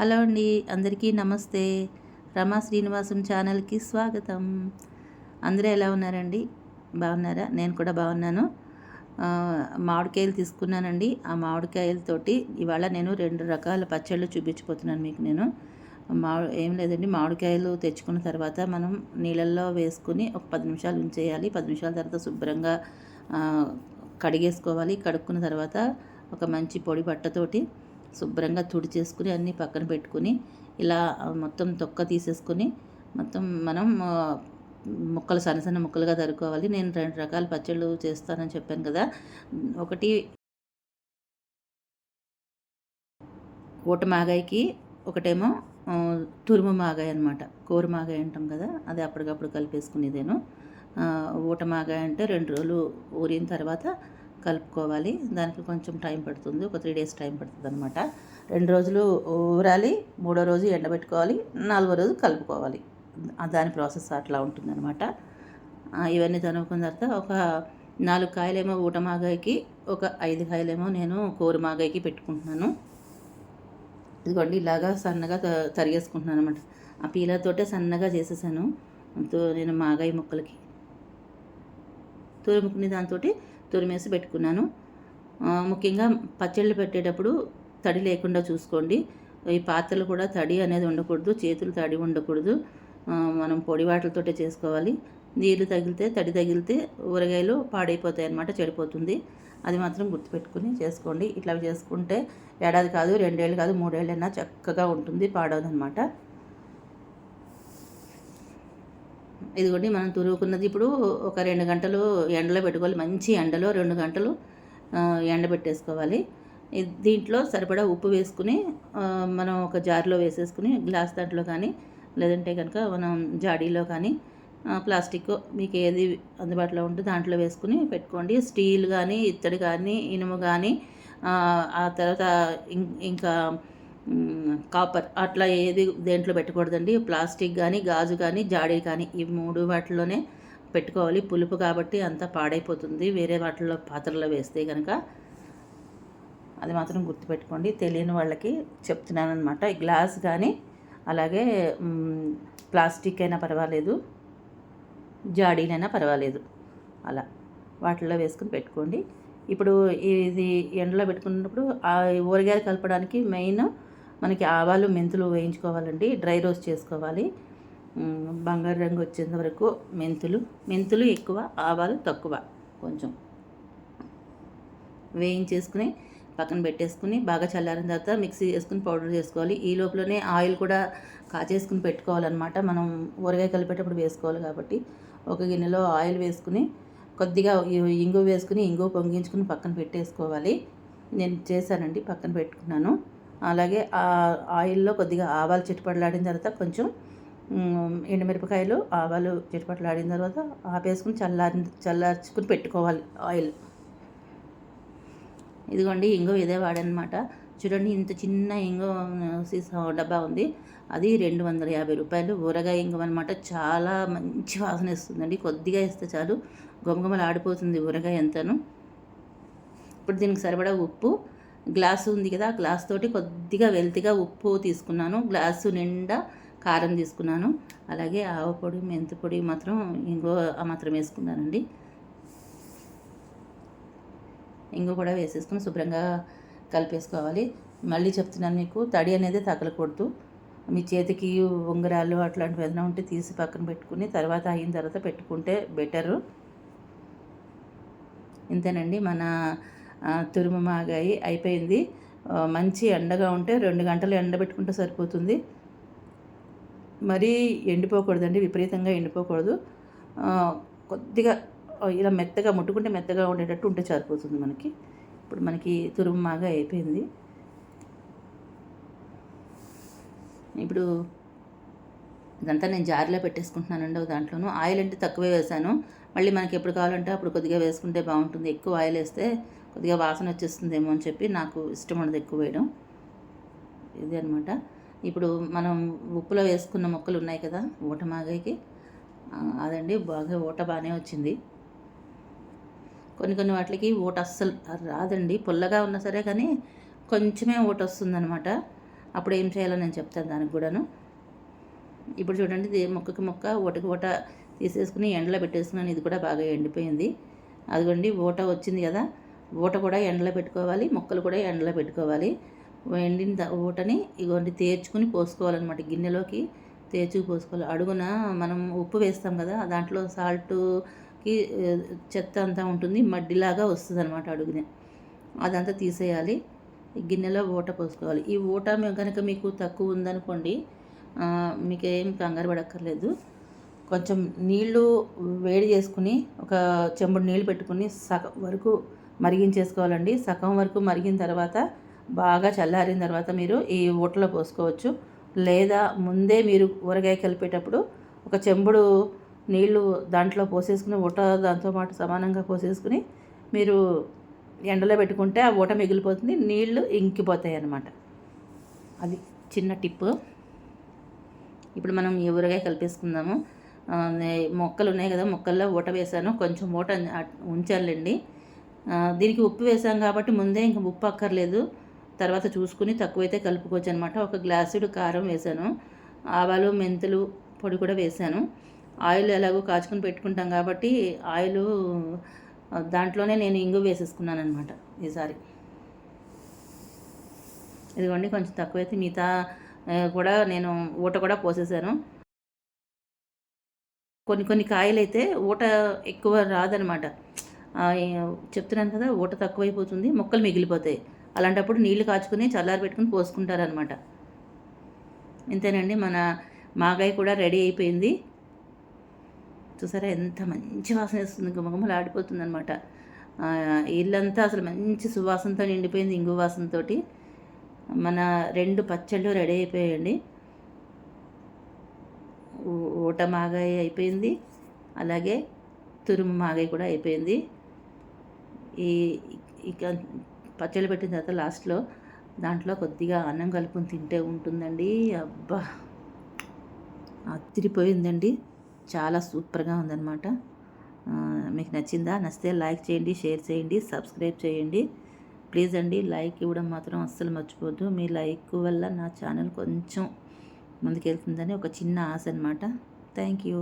Hello అండి అందరికీ నమస్తే. రమా శ్రీనివాసం ఛానల్కి స్వాగతం. అందరూ ఎలా ఉన్నారండి? బాగున్నారా? నేను కూడా బాగున్నాను. మామిడికాయలు తీసుకున్నానండి. ఆ మామిడికాయలతోటి ఇవాళ నేను రెండు రకాల పచ్చళ్ళు చూపించిపోతున్నాను మీకు నేను. మామిడి ఏం లేదండి మామిడికాయలు తెచ్చుకున్న తర్వాత మనం నీళ్ళల్లో వేసుకుని ఒక పది నిమిషాలు ఉంచేయాలి. పది నిమిషాల తర్వాత శుభ్రంగా కడిగేసుకోవాలి. కడుక్కున్న తర్వాత ఒక మంచి పొడి బట్టతోటి శుభ్రంగా తుడిచేసుకుని అన్నీ పక్కన పెట్టుకుని ఇలా మొత్తం తొక్క తీసేసుకుని మొత్తం మనం ముక్కలు సన్న సన్న ముక్కలుగా తరుక్కోవాలి. నేను రెండు రకాల పచ్చళ్ళు చేస్తానని చెప్పాను కదా. ఒకటి ఊట మాగాయికి ఒకటేమో తురుము మాగాయ అనమాట కూర మాగాయ అంటాం కదా అది అప్పటికప్పుడు కలిపేసుకునేదేను. ఊట మాగాయ అంటే రెండు రోజులు ఊరిన తర్వాత కలుపుకోవాలి. దానికి కొంచెం టైం పడుతుంది. ఒక త్రీ డేస్ టైం పడుతుంది అనమాట రెండు రోజులు ఊరాలి మూడో రోజు ఎండబెట్టుకోవాలి నాలుగో రోజు కలుపుకోవాలి. దాని ప్రాసెస్ అట్లా ఉంటుందన్నమాట. అనమాట ఇవన్నీ తనుకున్న తర్వాత ఒక నాలుగు కాయలేమో ఊట మాగాయకి ఒక ఐదు కాయలేమో నేను కోరు మాగాయకి పెట్టుకుంటున్నాను. ఇదిగోండి ఇలాగా సన్నగా త- తరిగేసుకుంటున్నాను అనమాట ఆ పీలతోటే సన్నగా చేసేసాను. నేను మాగాయ ముక్కలకి. తురుముకుని దాంతో తురిమేసి పెట్టుకున్నాను. ముఖ్యంగా పచ్చళ్ళు పెట్టేటప్పుడు తడి లేకుండా చూసుకోండి. ఈ పాత్రలు కూడా తడి అనేది ఉండకూడదు చేతులు తడి ఉండకూడదు. మనం పొడి వాటలతోటే చేసుకోవాలి. నీళ్ళు తగిలితే తడి తగిలితే ఊరగాయలు పాడైపోతాయి అన్నమాట చెడిపోతుంది. అది మాత్రం గుర్తుపెట్టుకుని చేసుకోండి. ఇట్లా చేసుకుంటే ఏడాది కాదు రెండేళ్ళు కాదు మూడేళ్ళైనా చక్కగా ఉంటుంది పాడవదనమాట ఇదిగోండి మనం తురుకున్నది ఇప్పుడు ఒక రెండు గంటలు ఎండలో పెట్టుకోవాలి. మంచి ఎండలో రెండు గంటలు ఎండబెట్టేసుకోవాలి దీంట్లో సరిపడా ఉప్పు వేసుకుని మనం ఒక జార్లో వేసేసుకుని గ్లాస్ దాంట్లో కానీ లేదంటే కనుక మనం జాడీలో కానీ ప్లాస్టిక్ మీకు ఏది అందుబాటులో ఉంటే దాంట్లో వేసుకుని పెట్టుకోండి. స్టీల్ కానీ ఇత్తడి కానీ ఇనుము కానీ ఆ, తర్వాత ఇం- ఇంకా కాపర్ అట్లా ఏది దేంట్లో పెట్టకూడదండి? ప్లాస్టిక్ కానీ గాజు కానీ జాడీ కానీ ఈ మూడు వాటిలోనే పెట్టుకోవాలి. పులుపు కాబట్టి అంతా పాడైపోతుంది. వేరే వాటిల్లో పాత్రలో వేస్తే కనుక అది మాత్రం గుర్తుపెట్టుకోండి. తెలియని వాళ్ళకి చెప్తున్నాను అనమాట గ్లాస్ కానీ అలాగే ప్లాస్టిక్ అయినా పర్వాలేదు. జాడీలైనా పర్వాలేదు. అలా వాటిల్లో వేసుకుని పెట్టుకోండి. ఇప్పుడు ఇది ఎండలో పెట్టుకున్నప్పుడు ఆ ఊరగాయలు కలపడానికి మెయిన్ మనకి ఆవాలు మెంతులు వేయించుకోవాలండి డ్రై రోస్ట్ చేసుకోవాలి. బంగారు రంగు వచ్చేంత వరకు మెంతులు మెంతులు ఎక్కువ ఆవాలు తక్కువ కొంచెం. వేయించేసుకుని పక్కన పెట్టేసుకుని బాగా చల్లారిన తర్వాత మిక్సీ చేసుకుని పౌడర్ చేసుకోవాలి. ఈ లోపలనే ఆయిల్ కూడా కాచేసుకుని పెట్టుకోవాలన్నమాట. మనం ఊరగాయ కలిపేటప్పుడు వేసుకోవాలి కాబట్టి ఒక గిన్నెలో ఆయిల్ వేసుకుని కొద్దిగా ఇంగు వేసుకుని ఇంగువ పొంగించుకుని పక్కన పెట్టేసుకోవాలి. నేను చేశానండి పక్కన పెట్టుకున్నాను. అలాగే ఆ ఆయిల్లో కొద్దిగా ఆవాలు చిట్టుపడలాడిన తర్వాత కొంచెం ఎండుమిరపకాయలు ఆవాలు చిట్టుపట్లాడిన తర్వాత ఆపేసుకుని చల్లారి చల్లార్చుకుని పెట్టుకోవాలి ఆయిల్. ఇదిగోండి ఇంగో ఇదే వాడనమాట. చూడండి ఇంత చిన్న ఇంగో సీసా డబ్బా ఉంది. అది రెండు వందల యాభై రూపాయలు. ఊరగాయ ఇంగం అనమాట. చాలా మంచి వాసన ఇస్తుందండి కొద్దిగా ఇస్తే చాలు. గొమగమలు ఆడిపోతుంది ఊరగాయ ఎంతను ఇప్పుడు దీనికి సరిపడా ఉప్పు గ్లాసు ఉంది కదా ఆ గ్లాస్ తోటి కొద్దిగా వెల్తిగా ఉప్పు తీసుకున్నాను. గ్లాసు నిండా కారం తీసుకున్నాను. అలాగే ఆవపొడి మెంతిపొడి మెంతి పొడి మాత్రం ఇంకో ఆ మాత్రం వేసుకున్నానండి. ఇంగో కూడా వేసేసుకుని శుభ్రంగా కలిపేసుకోవాలి. మళ్ళీ చెప్తున్నాను మీకు తడి అనేది తగలకూడదు. మీ చేతికి ఉంగరాలు అట్లాంటివి ఏదైనా ఉంటే తీసి పక్కన పెట్టుకుని తర్వాత అయిన తర్వాత పెట్టుకుంటే బెటరు. ఇంతేనండి మన తురుమమాగాయి అయిపోయింది. మంచి ఎండగా ఉంటే రెండు గంటలు ఎండబెట్టుకుంటే సరిపోతుంది. మరీ ఎండిపోకూడదండి విపరీతంగా ఎండిపోకూడదు. కొద్దిగా ఇలా మెత్తగా ముట్టుకుంటే మెత్తగా ఉండేటట్టు ఉంటే సరిపోతుంది మనకి. ఇప్పుడు మనకి తురుము మాగా అయిపోయింది. ఇప్పుడు ఇదంతా నేను జారిలో పెట్టేసుకుంటున్నానండి దాంట్లోనూ. ఆయిల్ అంటే తక్కువే వేసాను. మళ్ళీ మనకి ఎప్పుడు కావాలంటే అప్పుడు కొద్దిగా వేసుకుంటే బాగుంటుంది. ఎక్కువ ఆయిల్ వేస్తే కొద్దిగా వాసన వచ్చేస్తుందేమో అని చెప్పి నాకు ఇష్టం ఉండదు ఎక్కువ వేయడం. ఇది అనమాట. ఇప్పుడు మనం ఉప్పులో వేసుకున్న ముక్కలు ఉన్నాయి కదా ఊట మాగాయికి అదండి బాగా ఊట బాగానే వచ్చింది. కొన్ని కొన్ని వాటికి ఊట అస్సలు రాదండి. పుల్లగా ఉన్నా సరే కానీ కొంచెమే ఊట వస్తుందనమాట. అప్పుడు ఏం చేయాలో నేను చెప్తాను దానికి కూడాను. ఇప్పుడు చూడండి ఇది మొక్కకి మొక్క ఊటకి ఓట తీసేసుకుని ఎండలో పెట్టేసుకున్నాను. ఇది కూడా బాగా ఎండిపోయింది. అదిగోండి ఊట వచ్చింది కదా. ఊట కూడా ఎండలో పెట్టుకోవాలి మొక్కలు కూడా ఎండలో పెట్టుకోవాలి. ఎండిన ఊటని ఓటని ఇగోండి తేర్చుకుని పోసుకోవాలన్నమాట. గిన్నెలోకి తేర్చుకు పోసుకోవాలి. అడుగున మనం ఉప్పు వేస్తాం కదా దాంట్లో సాల్ట్కి చెత్త అంతా ఉంటుంది మడ్డిలాగా వస్తుంది అనమాట అడుగునే. అదంతా తీసేయాలి. ఈ గిన్నెలో ఊట పోసుకోవాలి. ఈ ఊట కనుక మీకు తక్కువ ఉందనుకోండి మీకేం కంగారు పడక్కర్లేదు. కొంచెం నీళ్ళు వేడి చేసుకుని ఒక చెంబుడు నీళ్ళు పెట్టుకుని సగం వరకు మరిగించేసుకోవాలండి. సగం వరకు మరిగిన తర్వాత బాగా చల్లారిన తర్వాత మీరు ఈ ఊటలో పోసుకోవచ్చు. లేదా ముందే మీరు ఊరగాయ కలిపేటప్పుడు ఒక చెంబుడు నీళ్ళు దాంట్లో పోసేసుకుని ఊట దాంతో పాటు సమానంగా పోసేసుకుని మీరు ఎండలో పెట్టుకుంటే ఆ ఊట మిగిలిపోతుంది నీళ్ళు ఇంకిపోతాయి అన్నమాట. అది చిన్న టిప్. ఇప్పుడు మనం ఈ ఊరగాయ కలిపేసుకుందాము. మొక్కలు ఉన్నాయి కదా మొక్కల్లో ఊట వేసాను. కొంచెం ఊట ఉంచాలండి దీనికి ఉప్పు వేసాం కాబట్టి ముందే ఇంకా ఉప్పు అక్కర్లేదు. తర్వాత చూసుకుని తక్కువైతే కలుపుకోవచ్చు అనమాట ఒక గ్లాసుడు కారం వేసాను. ఆవాలు మెంతులు పొడి కూడా వేసాను. ఆయిల్ ఎలాగో కాచుకుని పెట్టుకుంటాం కాబట్టి ఆయిల్ దాంట్లోనే నేను ఇంగు వేసేసుకున్నాను అనమాట ఈసారి. ఇదిగోండి కొంచెం తక్కువైతే మిగతా కూడా నేను ఊట కూడా పోసేసాను. కొన్ని కొన్ని కాయలు అయితే ఊట ఎక్కువ రాదనమాట చెప్తున్నాను కదా ఊట తక్కువైపోతుంది మొక్కలు మిగిలిపోతాయి. అలాంటప్పుడు నీళ్ళు కాచుకుని చల్లారి పెట్టుకుని పోసుకుంటారనమాట ఇంతేనండి మన మాగాయ కూడా రెడీ అయిపోయింది. చూసారా ఎంత మంచి వాసన వేస్తుంది గుమగుమలు ఆడిపోతుంది అనమాట ఇల్లంతా అసలు మంచి సువాసనతో నిండిపోయింది ఇంగు వాసనతో మన రెండు పచ్చళ్ళు రెడీ అయిపోయాయండి. ఊట మాగాయ అయిపోయింది. అలాగే తురుము మాగాయ కూడా అయిపోయింది. ఈ ఇక పచ్చళ్ళు పెట్టిన తర్వాత లాస్ట్లో దాంట్లో కొద్దిగా అన్నం కలుపుకొని తింటే ఉంటుందండి. అబ్బా! అదిరిపోయిందండి. చాలా సూపర్గా ఉందన్నమాట. మీకు నచ్చిందా? నచ్చితే లైక్ చేయండి షేర్ చేయండి సబ్స్క్రైబ్ చేయండి. ప్లీజ్ అండి లైక్ ఇవ్వడం మాత్రం అస్సలు మర్చిపోద్దు. మీ లైక్ వల్ల నా ఛానల్ కొంచెం ముందుకెళ్తుందని ఒక చిన్న ఆశ అనమాట థ్యాంక్ యూ.